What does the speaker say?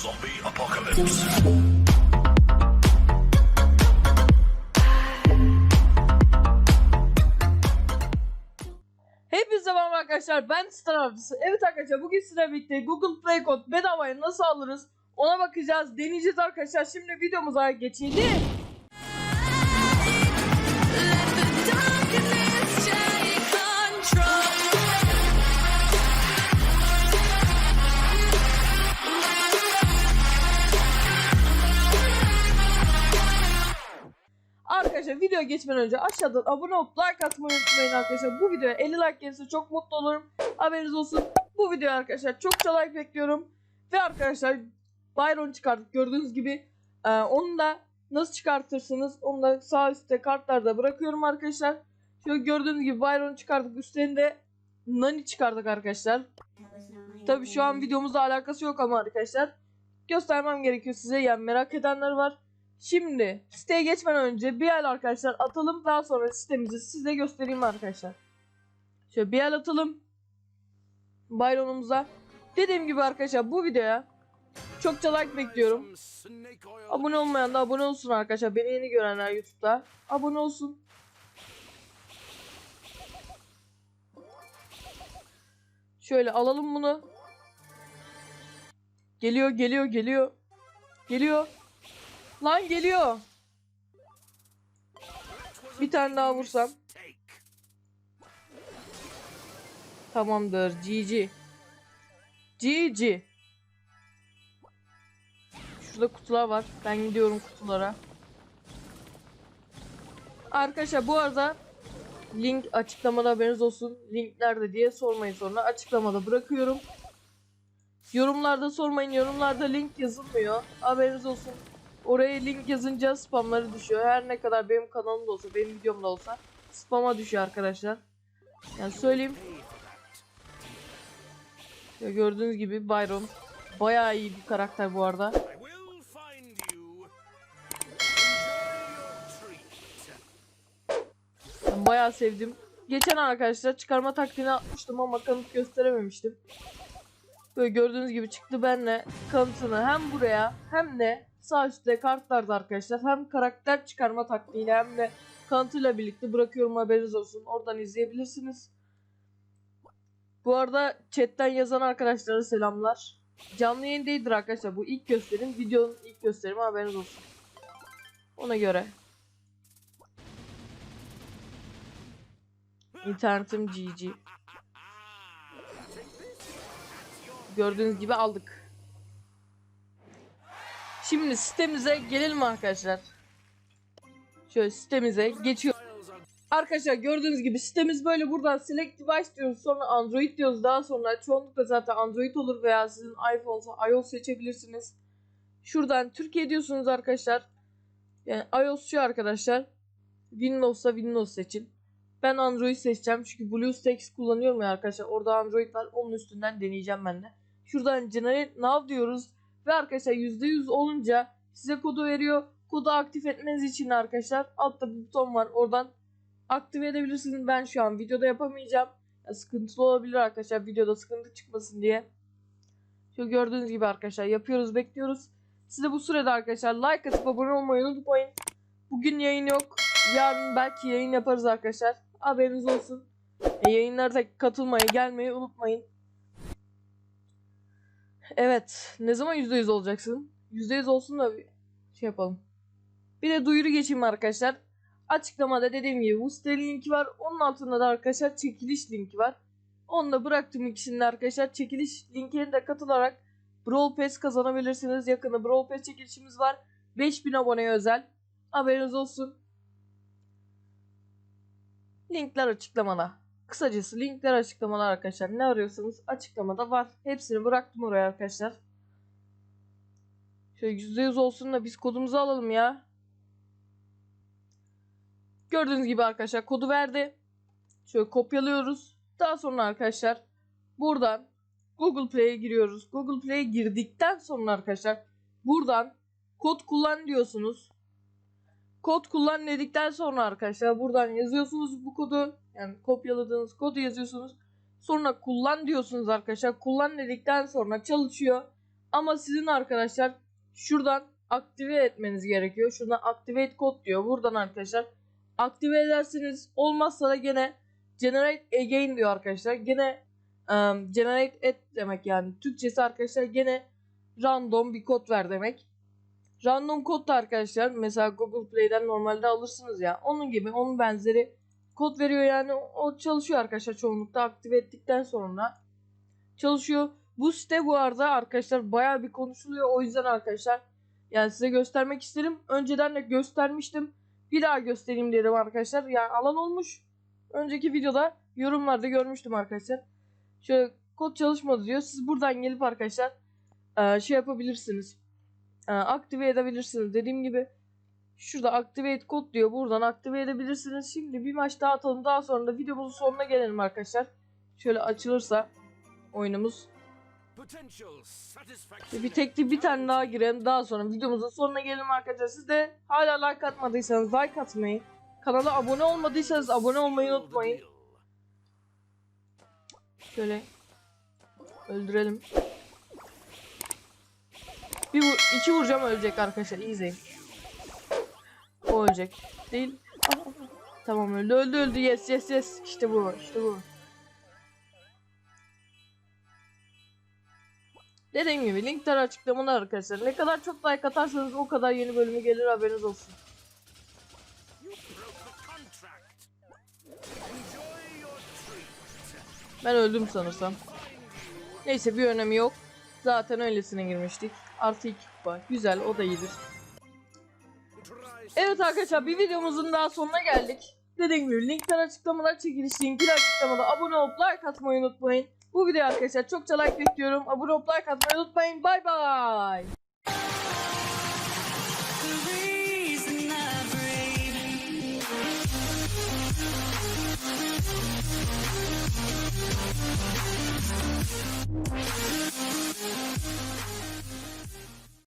Zombie apocalypse. Hepinize merhaba arkadaşlar ben Star Avcısı. Evet arkadaşlar bugün sizlerle birlikte Google Play Code bedavaya nasıl alırız ona bakacağız deneyeceğiz arkadaşlar. Şimdi videomuza geçelim. Video geçmeden önce aşağıdan abone olup like atmayı unutmayın arkadaşlar. Bu videoya 50 like gelirse çok mutlu olurum. Haberiniz olsun. Bu videoya arkadaşlar çokça like bekliyorum. Ve arkadaşlar Byron çıkarttık gördüğünüz gibi. Ee, onu da nasıl çıkartırsınız onu da sağ üstte kartlarda bırakıyorum arkadaşlar. Şöyle gördüğünüz gibi Byron çıkardık. Üstlerinde Nani çıkardık arkadaşlar. Tabi şu an videomuzla alakası yok ama arkadaşlar. Göstermem gerekiyor size yani merak edenler var. Şimdi siteye geçmeden önce bir el arkadaşlar atalım. Daha sonra sitemizi size göstereyim arkadaşlar. Şöyle bir el atalım. Byron'umuza. Dediğim gibi arkadaşlar bu videoya çokça like bekliyorum. Abone olmayan da abone olsun arkadaşlar. Beni yeni görenler YouTube'da. Abone olsun. Şöyle alalım bunu. Geliyor geliyor geliyor. Geliyor. Lan geliyor. Bir tane daha vursam. Tamamdır. GG. GG. Şurada kutular var. Ben gidiyorum kutulara. Arkadaşlar bu arada link açıklamada haberiniz olsun. Link nerede diye sormayın sonra. Açıklamada bırakıyorum. Yorumlarda sormayın. Yorumlarda link yazılmıyor. Haberiniz olsun. Oraya link yazınca spamları düşüyor. Her ne kadar benim kanalımda olsa, benim videomda olsa spama düşüyor arkadaşlar. Yani söyleyeyim. Ya gördüğünüz gibi Byron bayağı iyi bir karakter bu arada. Ben bayağı sevdim. Geçen arkadaşlar çıkarma taktiğini atmıştım ama kanıt gösterememiştim. Böyle gördüğünüz gibi çıktı benle kanıtını hem buraya hem de sağ üstte kartlarda arkadaşlar hem karakter çıkarma taktiğiyle hem de kanıtıyla birlikte bırakıyorum haberiniz olsun. Oradan izleyebilirsiniz. Bu arada chatten yazan arkadaşlara selamlar. Canlı yayın arkadaşlar. Bu ilk gösterim. Videonun ilk gösterimi haberiniz olsun. Ona göre. İnternetim GG. Gördüğünüz gibi aldık. Şimdi sitemize gelelim arkadaşlar. Şöyle sitemize geçiyor. Arkadaşlar gördüğünüz gibi sitemiz böyle buradan select device diyoruz sonra android diyoruz daha sonra çoğunlukla zaten android olur veya sizin iPhone'sa iOS seçebilirsiniz. Şuradan Türkiye diyorsunuz arkadaşlar. Yani iOS şu arkadaşlar. Windows'sa Windows seçin. Ben Android seçeceğim çünkü BlueStacks kullanıyorum ya arkadaşlar. Orada Android var. Onun üstünden deneyeceğim ben de. Şuradan Generate Now diyoruz. Ve arkadaşlar %100 olunca size kodu veriyor. Kodu aktif etmeniz için arkadaşlar altta bir buton var. Oradan aktive edebilirsiniz. Ben şu an videoda yapamayacağım. Ya sıkıntılı olabilir arkadaşlar. Videoda sıkıntı çıkmasın diye. Şu gördüğünüz gibi arkadaşlar yapıyoruz bekliyoruz. Size bu sürede arkadaşlar like atıp abone olmayı unutmayın. Bugün yayın yok. Yarın belki yayın yaparız arkadaşlar. Haberiniz olsun. E, yayınlarda katılmayı, gelmeyi unutmayın. Evet. Ne zaman %100 olacaksın? %100 olsun da bir şey yapalım. Bir de duyuru geçeyim arkadaşlar. Açıklamada dediğim gibi bu sitenin linki var. Onun altında da arkadaşlar çekiliş linki var. Onu da bıraktım ikisini arkadaşlar. Çekiliş linkine de katılarak Brawl Pass kazanabilirsiniz. Yakında Brawl Pass çekilişimiz var. 5000 aboneye özel. Haberiniz olsun. Linkler açıklamada. Kısacası linkler açıklamada arkadaşlar. Ne arıyorsanız açıklamada var. Hepsini bıraktım oraya arkadaşlar. Şöyle %100 olsun da biz kodumuzu alalım ya. Gördüğünüz gibi arkadaşlar kodu verdi. Şöyle kopyalıyoruz. Daha sonra arkadaşlar buradan Google Play'e giriyoruz. Google Play'e girdikten sonra arkadaşlar buradan kod kullan diyorsunuz. Kod kullan dedikten sonra arkadaşlar buradan yazıyorsunuz bu kodu. Yani kopyaladığınız kodu yazıyorsunuz. Sonra kullan diyorsunuz arkadaşlar. Kullan dedikten sonra çalışıyor. Ama sizin arkadaşlar şuradan aktive etmeniz gerekiyor. Şuradan activate kod diyor. Buradan arkadaşlar aktive edersiniz. Olmazsa da gene generate again diyor arkadaşlar. Gene um, generate et demek yani. Türkçesi arkadaşlar gene random bir kod ver demek. Random kod da arkadaşlar mesela Google Play'den normalde alırsınız ya. Onun gibi onun benzeri kod veriyor yani o çalışıyor arkadaşlar çoğunlukta aktive ettikten sonra çalışıyor. Bu site bu arada arkadaşlar bayağı bir konuşuluyor o yüzden arkadaşlar yani size göstermek isterim. Önceden de göstermiştim. Bir daha göstereyim dedim arkadaşlar. Yani alan olmuş. Önceki videoda yorumlarda görmüştüm arkadaşlar. Şöyle kod çalışmadı diyor. Siz buradan gelip arkadaşlar şey yapabilirsiniz. Aktive edebilirsiniz. Dediğim gibi şurada activate kod diyor. Buradan aktive edebilirsiniz. Şimdi bir maç daha atalım. Daha sonra da videomuzun sonuna gelelim arkadaşlar. Şöyle açılırsa oyunumuz. Bir tekli bir tane daha girelim. Daha sonra videomuzun sonuna gelelim arkadaşlar. Siz de hala like atmadıysanız like atmayı, kanala abone olmadıysanız abone olmayı unutmayın. Şöyle öldürelim. Bir vur, iki vuracağım ölecek arkadaşlar. İyi izleyin. O ölecek. Değil. Tamam öldü öldü öldü. Yes yes yes. İşte bu. işte bu. Dediğim gibi linkler açıklamada arkadaşlar. Ne kadar çok like atarsanız o kadar yeni bölümü gelir haberiniz olsun. Ben öldüm sanırsam. Neyse bir önemi yok. Zaten öylesine girmiştik. Artı 2 kupa. Güzel o da iyidir. Evet arkadaşlar bir videomuzun daha sonuna geldik. Dediğim gibi linkler açıklamada çekiliş linkler açıklamada abone olup like atmayı unutmayın. Bu videoya arkadaşlar çokça like bekliyorum. Abone olup like atmayı unutmayın. Bay bay.